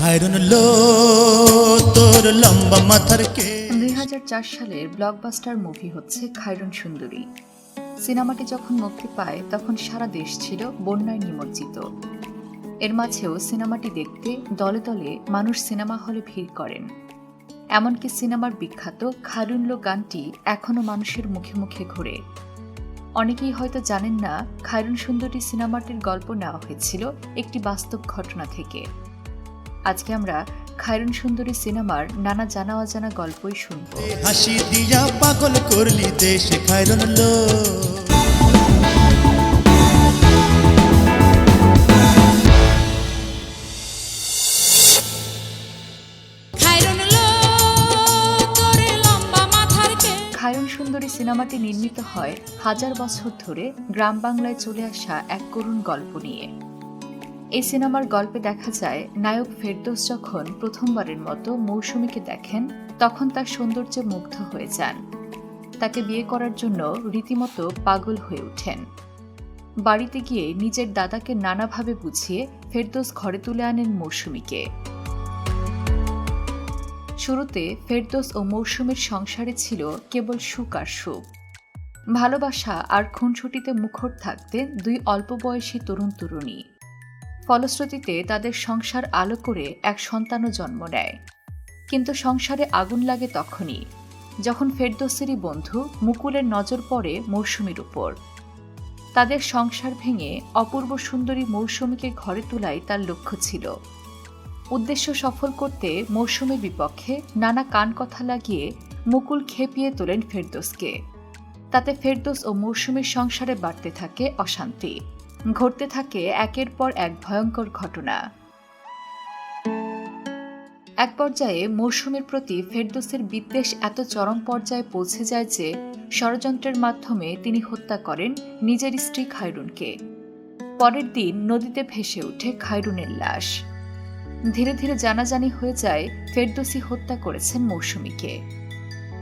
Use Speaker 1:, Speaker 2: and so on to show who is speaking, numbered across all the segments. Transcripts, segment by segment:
Speaker 1: খায়রুন লো, তোর লম্বা মাথার কে?
Speaker 2: দুই সালের ব্লকবাস্টার মুভি হচ্ছে খায়রন সুন্দরী। সিনেমাটি যখন মুক্তি পায়, তখন সারা দেশ ছিল বন্যায় নিমজ্জিত। এর মাঝেও সিনেমাটি দেখতে দলে দলে মানুষ সিনেমা হলে ভিড় করেন। এমনকি সিনেমার বিখ্যাত খায়রুনলো গানটি এখনও মানুষের মুখে মুখে ঘোরে। অনেকেই হয়তো জানেন না, খায়রুন সুন্দরী সিনেমাটির গল্প নেওয়া হয়েছিল একটি বাস্তব ঘটনা থেকে। আজকে আমরা খায়রুন সুন্দরী সিনেমার নানা জানা অজানা গল্পই শুনব।
Speaker 1: হাসি দিয়া পাগল করলি দেশ খায়রুন লো
Speaker 3: খায়রুন লো তোর লম্বা মাথার কে?
Speaker 2: খায়রুন সুন্দরী সিনেমাটি নির্মিত হয় হাজার বছর ধরে গ্রাম বাংলায় চলে আসা এক করুণ গল্প নিয়ে। এই সিনেমার গল্পে দেখা যায়, নায়ক ফেরদৌস যখন প্রথমবারের মতো মৌসুমীকে দেখেন, তখন তার সৌন্দর্যে মুগ্ধ হয়ে যান। তাকে বিয়ে করার জন্য রীতিমতো পাগল হয়ে ওঠেন। বাড়িতে গিয়ে নিজের দাদাকে নানাভাবে বুঝিয়ে ফেরদৌস ঘরে তুলে আনেন মৌসুমীকে। শুরুতে ফেরদোস ও মৌসুমীর সংসারে ছিল কেবল সুখ আর সুখ। ভালোবাসা আর খুনসুটিতে মুখর থাকতেন দুই অল্প বয়সী তরুণ তরুণী ফলশ্রুতিতে তাদের সংসার আলো করে এক সন্তানও জন্ম নেয়। কিন্তু সংসারে আগুন লাগে তখনই, যখন ফেরদোসেরই বন্ধু মুকুলের নজর পড়ে মৌসুমীর উপর। তাদের সংসার ভেঙে অপূর্ব সুন্দরী মৌসুমীকে ঘরে তোলাই তার লক্ষ্য ছিল। উদ্দেশ্য সফল করতে মৌসুমের বিপক্ষে নানা কান কথা লাগিয়ে মুকুল খেপিয়ে তোলেন ফেরদোসকে। তাতে ফেরদোস ও মৌসুমীর সংসারে বাড়তে থাকে অশান্তি। ঘটতে থাকে একের পর এক ভয়ঙ্কর ঘটনা। এক পর্যায়ে মৌসুমের প্রতি ফেরদোসের বিদ্বেষ এত চরম পর্যায়ে পৌঁছে যায় যে, ষড়যন্ত্রের মাধ্যমে তিনি হত্যা করেন নিজের স্ত্রী খায়রুনকে। পরের দিন নদীতে ভেসে ওঠে খায়রুনের লাশ। ধীরে ধীরে জানাজানি হয়ে যায় ফেরদোসি হত্যা করেছেন মৌসুমীকে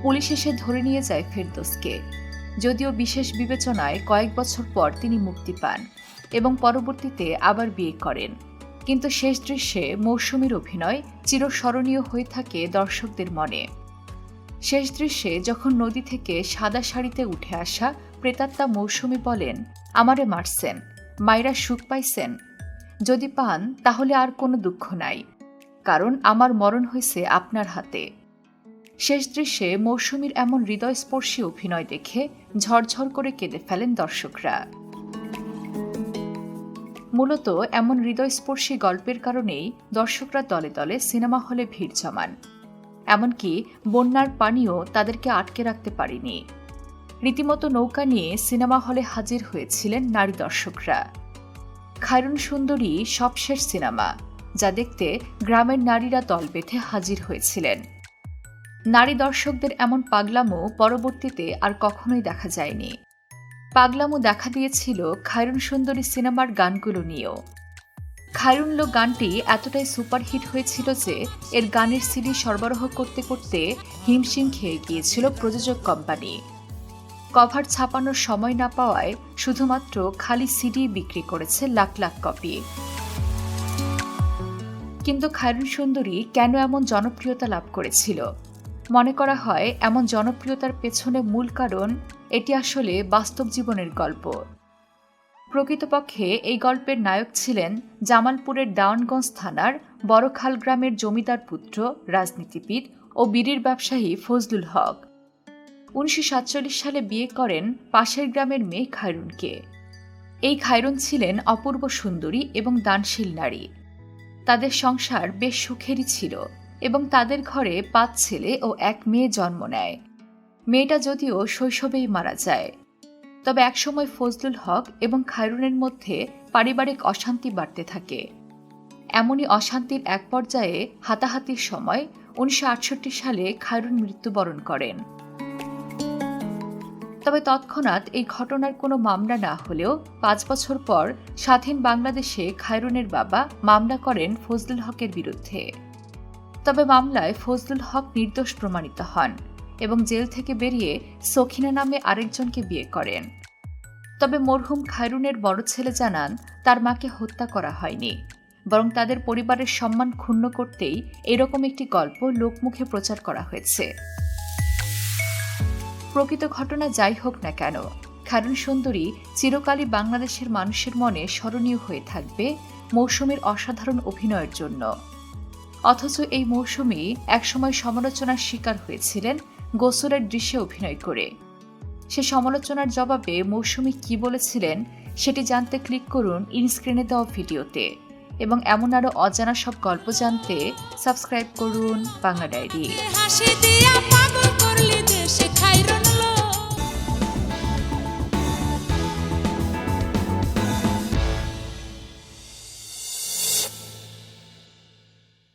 Speaker 2: পুলিশ এসে ধরে নিয়ে যায় ফেরদোসকে। যদিও বিশেষ বিবেচনায় কয়েক বছর পর তিনি মুক্তি পান এবং পরবর্তীতে আবার বিয়ে করেন। কিন্তু শেষ দৃশ্যে মৌসুমীর অভিনয় চিরস্মরণীয় হয়ে থাকে দর্শকদের মনে। শেষ দৃশ্যে যখন নদী থেকে সাদা শাড়িতে উঠে আসা প্রেতাত্মা মৌসুমী বলেন, আমারে মারছেন মায়েরা সুখ পাইছেন। যদি পান, তাহলে আর কোনো দুঃখ নাই, কারণ আমার মরণ হয়েছে আপনার হাতে। শেষ দৃশ্যে মৌসুমীর এমন হৃদয়স্পর্শী অভিনয় দেখে ঝরঝর করে কেঁদে ফেলেন দর্শকরা। মূলত এমন হৃদয়স্পর্শী গল্পের কারণেই দর্শকরা দলে দলে সিনেমা হলে ভিড় জমান। এমনকি বন্যার পানিও তাদেরকে আটকে রাখতে পারেনি। রীতিমতো নৌকা নিয়ে সিনেমা হলে হাজির হয়েছিলেন নারী দর্শকরা। খায়রুন সুন্দরী সবশেষ সিনেমা, যা দেখতে গ্রামের নারীরা দল বেঁধে হাজির হয়েছিলেন। নারী দর্শকদের এমন পাগলামো পরবর্তীতে আর কখনোই দেখা যায়নি। পাগলামো দেখা দিয়েছিল খায়রুন সুন্দরী সিনেমার গানগুলো নিয়েও। খায়রুনলো গানটি এতটাই সুপারহিট হয়েছিল যে এর গানের সিডি সরবরাহ করতে করতে হিমশিম খেয়ে গিয়েছিল প্রযোজক কোম্পানি। কভার ছাপানোর সময় না পাওয়ায় শুধুমাত্র খালি সিডি বিক্রি করেছে লাখ লাখ কপি। কিন্তু খায়রুন সুন্দরী কেন এমন জনপ্রিয়তা লাভ করেছিল? মনে করা হয়, এমন জনপ্রিয়তার পেছনে মূল কারণ এটি আসলে বাস্তব জীবনের গল্প। প্রকৃতপক্ষে এই গল্পের নায়ক ছিলেন জামালপুরের দাওয়ানগঞ্জ থানার বড়খাল গ্রামের জমিদার পুত্র, রাজনীতিবিদ ও বিড়ির ব্যবসায়ী ফজলুল হক। উনিশশো সাতচল্লিশ সালে বিয়ে করেন পাশের গ্রামের মেয়ে খায়রুনকে। এই খায়রুন ছিলেন অপূর্ব সুন্দরী এবং দানশীল নারী। তাদের সংসার বেশ সুখেরই ছিল। এবং তাদের ঘরে পাঁচ ছেলে ও এক মেয়ে জন্ম নেয়। মেয়েটা যদিও শৈশবেই মারা যায়। তবে একসময় ফজলুল হক এবং খায়রুনের মধ্যে পারিবারিক অশান্তি বাড়তে থাকে। এমনই অশান্তির এক পর্যায়ে হাতাহাতির সময় উনিশশো আটষট্টি সালে খায়রুন মৃত্যুবরণ করেন। তবে তৎক্ষণাৎ এই ঘটনার কোনো মামলা না হলেও পাঁচ বছর পর স্বাধীন বাংলাদেশে খায়রুনের বাবা মামলা করেন ফজলুল হকের বিরুদ্ধে। তবে মামলায় ফজলুল হক নির্দোষ প্রমাণিত হন এবং জেল থেকে বেরিয়ে সখিনা নামে আরেকজনকে বিয়ে করেন। তবে মরহুম খায়রুনের বড় ছেলে জানান, তার মাকে হত্যা করা হয়নি। বরং তাদের পরিবারের সম্মান ক্ষুণ্ণ করতেই এরকম একটি গল্প লোকমুখে প্রচার করা হয়েছে। প্রকৃত ঘটনা যাই হোক না কেন খারুন সুন্দরী চিরকালই বাংলাদেশের মানুষের মনে স্মরণীয় হয়ে থাকবে মৌসুমীর অসাধারণ অভিনয়ের জন্য। অথচ এই মৌসুমেই একসময় সমালোচনার শিকার হয়েছিলেন গোসলের দৃশ্যে অভিনয় করে। সে সমালোচনার জবাবে মৌসুমী কি বলেছিলেন সেটি জানতে ক্লিক করুন ইনস্ক্রিনে দেওয়া ভিডিওতে এবং এমন আরও অজানা সব গল্প জানতে সাবস্ক্রাইব করুন বাংলা ডায়েরি।